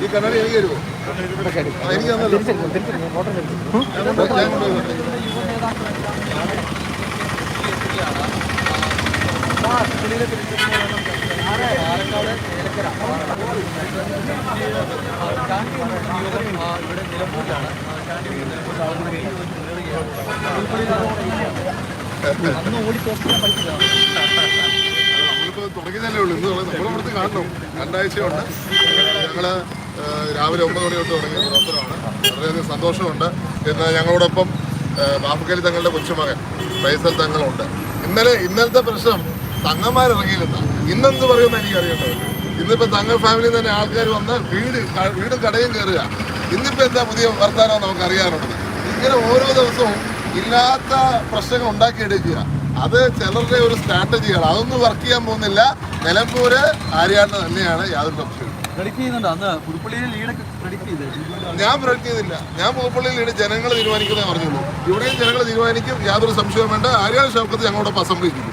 ഈ കണ്ണാടി എനിക്ക് തരുമോ എനിക്ക് തന്നല്ലോ ഞാൻ കൊണ്ട് ഞാൻ കൊണ്ടുപോയി നമ്മളിപ്പോ തുടങ്ങിയതല്ലേ ഉള്ളൂ. ഇന്ന് നമ്മൾ ഇവിടുത്തെ കാണണം. രണ്ടാഴ്ചയുണ്ട്. ഞങ്ങൾ ഏഹ്, രാവിലെ ഒമ്പത് മണി തൊട്ട് തുടങ്ങിയ പ്രവർത്തനമാണ്. വളരെയധികം സന്തോഷമുണ്ട്. ഇന്ന് ഞങ്ങളോടൊപ്പം ബാപ്പുക്കലി തങ്ങളുടെ കൊച്ചുമകൻ ഫൈസൽ തങ്ങളുണ്ട്. ഇന്നലെ ഇന്നലത്തെ പ്രശ്നം തങ്ങന്മാരിറങ്ങിയില്ലെന്ന. ഇന്നെന്ത് പറയുമെന്ന് എനിക്കറിയണ്ടത് ഇന്നിപ്പോ തങ്ങൾ ഫാമിലി തന്നെ ആൾക്കാർ വന്ന് വീട് വീടും കടയും കയറുക ഇന്നിപ്പോ എന്താ പുതിയ വർത്തമാനം നമുക്ക് അറിയാനുള്ളത് ഇങ്ങനെ ഓരോ ദിവസവും ഇല്ലാത്ത പ്രശ്നങ്ങൾ ഉണ്ടാക്കിയെടുക്കുക. അത് ചിലരുടെ ഒരു സ്ട്രാറ്റജിയാണ് അതൊന്നും വർക്ക് ചെയ്യാൻ പോകുന്നില്ല. നിലമ്പൂര് ആര്യാട്ട് തന്നെയാണ് യാതൊരു സംശയവും ചെയ്തത് ഞാൻ പ്രൊഡക്റ്റ് ചെയ്തില്ല. ഞാൻ പുതുപ്പള്ളിയിൽ ലീഡ് ജനങ്ങൾ തീരുമാനിക്കുന്നേ പറഞ്ഞുള്ളൂ. ഇവിടെയും ജനങ്ങൾ തീരുമാനിക്കും. യാതൊരു സംശയവും വേണ്ട. ആര്യാട് ഷൗക്കത്ത് ഞങ്ങളോടൊപ്പം അസംബ്ലി ചെയ്തു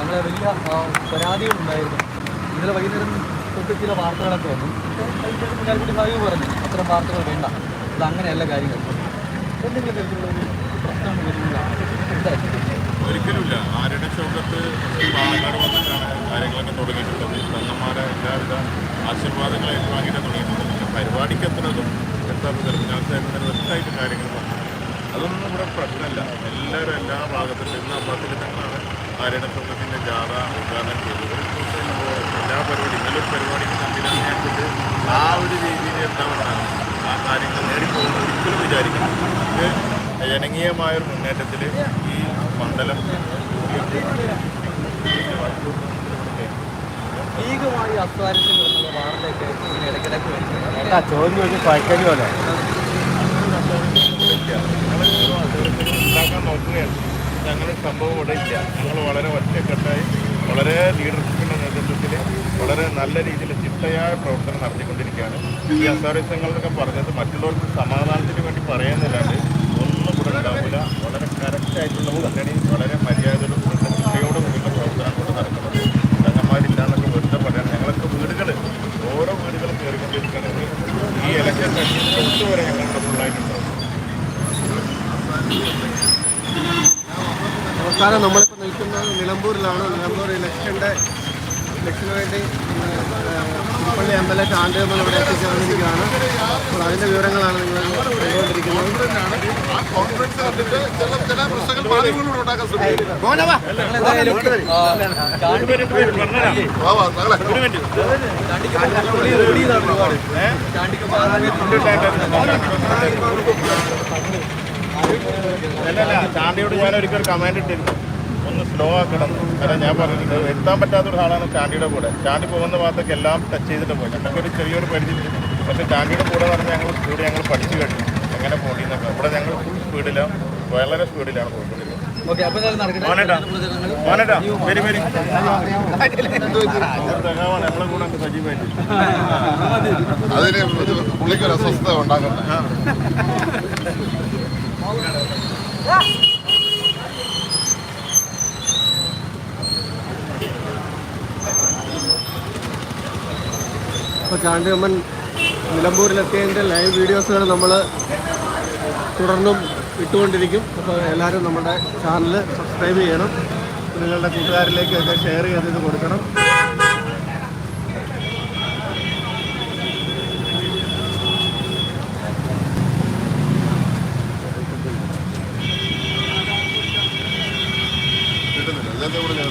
അങ്ങനെ വലിയ ആ, പരാതികളുണ്ടായിരുന്നു ഇന്നലെ വൈകുന്നേരം തൊട്ട് ചില വാർത്തകളൊക്കെ വന്നു. അത്ര സാഹിബ് പറഞ്ഞു അത്തരം വാർത്തകൾ വേണ്ട. അത് അങ്ങനെയല്ല കാര്യങ്ങൾ. എന്തെങ്കിലും തരത്തിലുള്ള ഒരു പ്രശ്നം ഒരിക്കലുമില്ല ആരുടെ ചോക്കത്ത് പാലക്കാട് വന്നിട്ടാണ് കാര്യങ്ങളൊക്കെ തുടങ്ങിയിട്ടുള്ളത്. തങ്ങന്മാരെ എല്ലാവിധ ആശീർവാദങ്ങൾ ഏറ്റുവാങ്ങിയിട്ട് തുടങ്ങിയിട്ടുള്ളത് പരിപാടിക്ക് എത്തുന്നതും ഞാൻ വ്യക്തമായിട്ട് കാര്യങ്ങൾ പറഞ്ഞു അതൊന്നും ഇവിടെ പ്രശ്നമല്ല. എല്ലാവരും എല്ലാ ഭാഗത്തും ഇന്ന് അമ്പലത്തിൽ തന്നെയാണ് ആരുടെ ചോക്കത്തിന്റെ ജാഥ ഉദ്ഘാടനം ചെയ്തത്. എല്ലാ പരിപാടി ഇന്നലെ പരിപാടിക്ക് സംവിധാനം ആ ഒരു രീതിയിൽ എന്താ പറയുക ആ കാര്യങ്ങൾ നേടിപ്പോകുന്ന ഒരിക്കലും വിചാരിക്കണം ഇത് ജനകീയമായ ഒരു മുന്നേറ്റത്തിൽ ഈ മണ്ഡലം ലീഗുമായി അസ്വാരസ്യം എന്നുള്ള വാർത്തയൊക്കെ ഇങ്ങനെ ഇടയ്ക്കിടയ്ക്ക് വരുന്നത്. ഉണ്ടാക്കാൻ നോക്കുകയാണ് ഞങ്ങൾ സംഭവം ഇവിടെ ഇല്ല. ഞങ്ങൾ വളരെ ഒറ്റക്കെട്ടായി വളരെ ലീഡർഷിപ്പിന്റെ നേതൃത്വത്തിൽ വളരെ നല്ല രീതിയിൽ ചിട്ടയായ പ്രവർത്തനം നടത്തിക്കൊണ്ടിരിക്കുകയാണ്. ഈ അസാരസ്യങ്ങളൊക്കെ പറഞ്ഞത് മറ്റുള്ളവർക്ക് സമാധാനത്തിന് വേണ്ടി പറയുന്നില്ലാണ്ട് ഒന്നും ഇവിടെ ഉണ്ടാവില്ല വളരെ മുന്നണി വളരെ മര്യാദയോടും ചിട്ടയോടും കൂടിയുള്ള പ്രവർത്തനം കൊണ്ട് നടക്കുന്നത്. തങ്ങന്മാരില്ല എന്നൊക്കെ വെറുതെ പറയാൻ ഞങ്ങളൊക്കെ വീടുകൾ ഓരോ വീടുകളും കയറിക്കൊണ്ടിരിക്കുകയാണെങ്കിൽ ഈ ഇലക്ഷൻ കഴിഞ്ഞിട്ട് വരെ ഞങ്ങളുടെ ഫുള്ളായിട്ടുണ്ടാവും നമസ്കാരം. നമ്മളിപ്പോൾ നിൽക്കുന്നത് നിലമ്പൂരിലാണ്. നിലമ്പൂർ ഇലക്ഷന്റെ ഇലക്ഷന് വേണ്ടി പുതുപ്പള്ളി എം എൽ എ ഇവിടെ എത്തിച്ചേർന്നിരിക്കുകയാണ് അപ്പോൾ അതിന്റെ വിവരങ്ങളാണ് നിങ്ങൾ ചാണ്ടിയോട് ഞാൻ ഒരിക്കൽ കമാൻഡ് ഇട്ടിരുന്നു ഒന്ന് സ്ലോ ആക്കണം. കാരണം ഞാൻ പറഞ്ഞിട്ടുണ്ട് എത്താൻ പറ്റാത്ത ഒരു ആളാണ് ചാണ്ടിയുടെ കൂടെ. ചാണ്ടി പോകുന്ന ഭാഗത്തൊക്കെ എല്ലാം ടച്ച് ചെയ്തിട്ട് പോയി. ഞങ്ങൾക്ക് ഒരു ചെറിയൊരു പരിധി പക്ഷേ ചാണ്ടിയുടെ കൂടെ പറഞ്ഞാൽ ഞങ്ങൾ സ്പീഡ് ഞങ്ങൾ പഠിച്ചു കഴിഞ്ഞു. എങ്ങനെ പോകണമെന്നൊക്കെ ഇവിടെ ഞങ്ങൾ ഫുൾ സ്പീഡിലാണ് വളരെ സ്പീഡിലാണ് മോനേട്ടാ വെരി വെരി. നമ്മളെ കൂടെ അങ്ങ് സജീവമായിട്ട്. അതിന് ഒരു പുള്ളിക്ക് ഒരു അസ്വസ്ഥത ഉണ്ടാക്കണ്ട അപ്പോൾ നിലമ്പൂരിൽ നിലമ്പൂരിലെത്തിയതിന്റെ ലൈവ് വീഡിയോസുകൾ നമ്മൾ തുടർന്നും ഇട്ടുകൊണ്ടിരിക്കും. അപ്പോൾ എല്ലാവരും നമ്മുടെ ചാനൽ സബ്സ്ക്രൈബ് ചെയ്യണം. നിങ്ങളുടെ കൂട്ടുകാരിലേക്കൊക്കെ ഷെയർ ചെയ്ത് കൊടുക്കണം കിട്ടുന്നില്ല ഇതിന്റെ കൂടെ ഞാൻ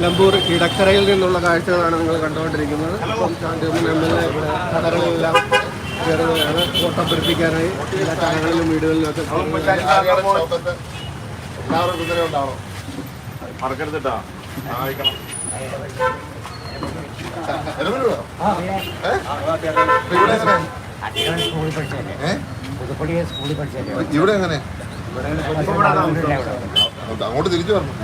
നിലമ്പൂർ ഇടക്കരയിൽ നിന്നുള്ള കാഴ്ചകളാണ് നിങ്ങൾ കണ്ടുകൊണ്ടിരിക്കുന്നത്. ശാന്തികുമാർ എം എൽ എ ഇവിടെ കടകളിലെല്ലാം കയറുകയാണ്. ഫോട്ടോ പിടിപ്പിക്കാനായി എല്ലാ കടകളിലും വീടുകളിലൊക്കെ മറക്കരുതിട്ടാ സഹായിക്കണം എലമെന്റ് വേണോ? ഏ? തിരിച്ചു പറഞ്ഞു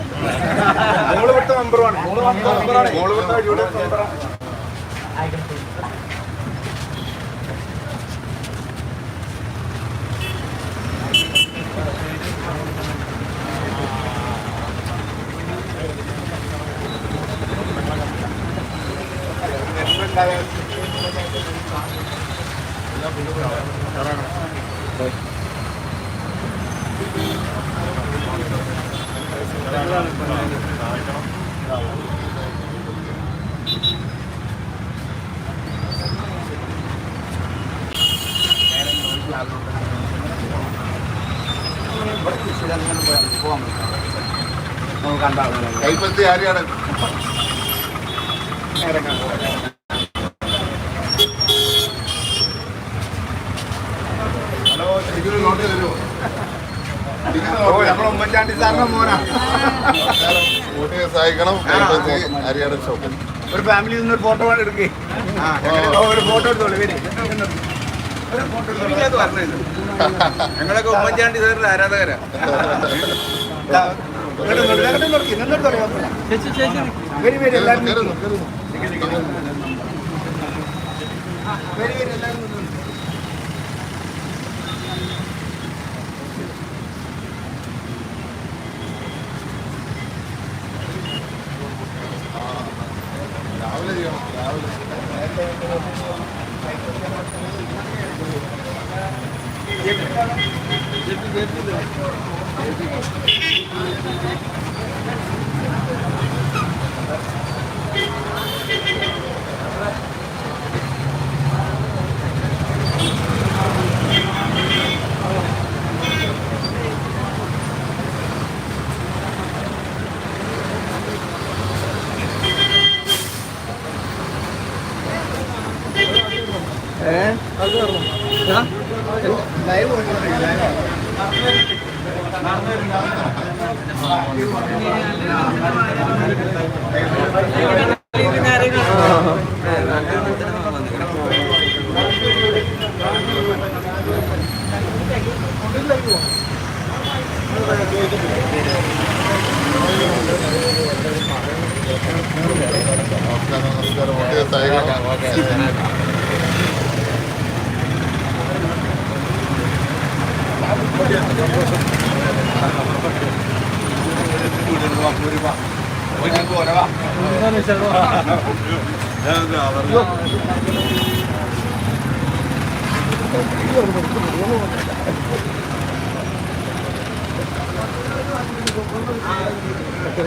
Gracias. കൈപ്പത്തി ഉമ്മൻചാണ്ടി സാറിന്റെ മോനാ. സഹായിക്കണം. ഒരു ഫാമിലി നിന്ന് ഒരു ഫോട്ടോ എടുക്കേ. ഒരു ഫോട്ടോ എടുത്തോളൂ വരി. ഞങ്ങളൊക്കെ ഉമ്മൻചാണ്ടി സാറിന്റെ ആരാധകരാ വരി വരി എല്ലാവരും വെരി വെരി വരി വരി എല്ലാവരും. രാവിലെ രാവിലെ ലൈവ് കൊണ്ടുവന്നിരിക്കും, ലൈവ്. നമസ്കാരം നമസ്കാരം വോട്ടിനെ സഹായിക്കണം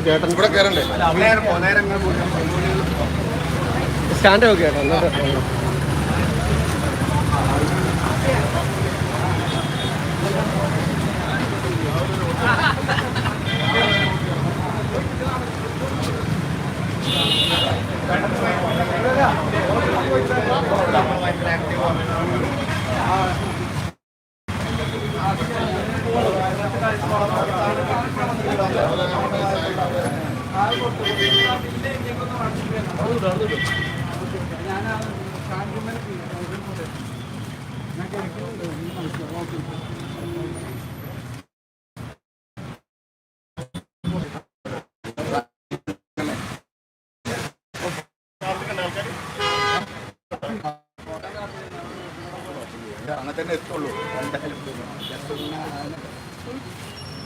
ചേട്ടൻ ഇവിടെ കയറണ്ടേ നേരം പോ, നേരം ഇങ്ങ് പോ. സ്റ്റാൻഡ് ഒക്കെ കേട്ടോ എന്നിട്ട് തന്നെ എത്തുള്ളൂ. എന്തായാലും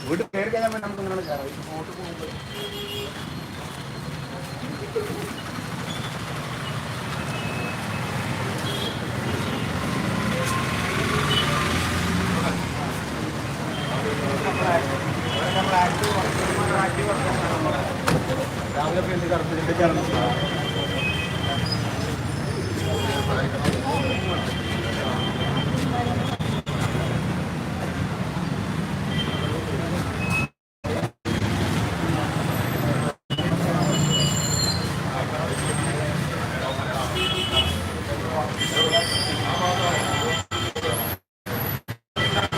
ഒന്ന് കയറി കഴിഞ്ഞാൽ നമുക്ക് ഇങ്ങനെ കയറാം ബോട്ട് പോകുമ്പോൾ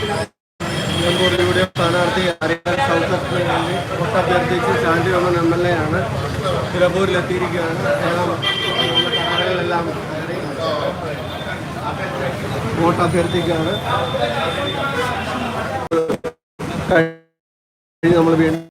നിലമ്പൂർ സ്ഥാനാർത്ഥി അറിയാൻ സൗത്ത് വേണ്ടി വോട്ടഭ്യർത്ഥിച്ച് ശാന്തി ഒന്നൻ എം എൽ എ ആണ്. നിലമ്പൂരിലെത്തിയിരിക്കുകയാണ്. അദ്ദേഹം വോട്ട് അഭ്യർത്ഥിക്കുകയാണ് നമ്മൾ വീണ്ടും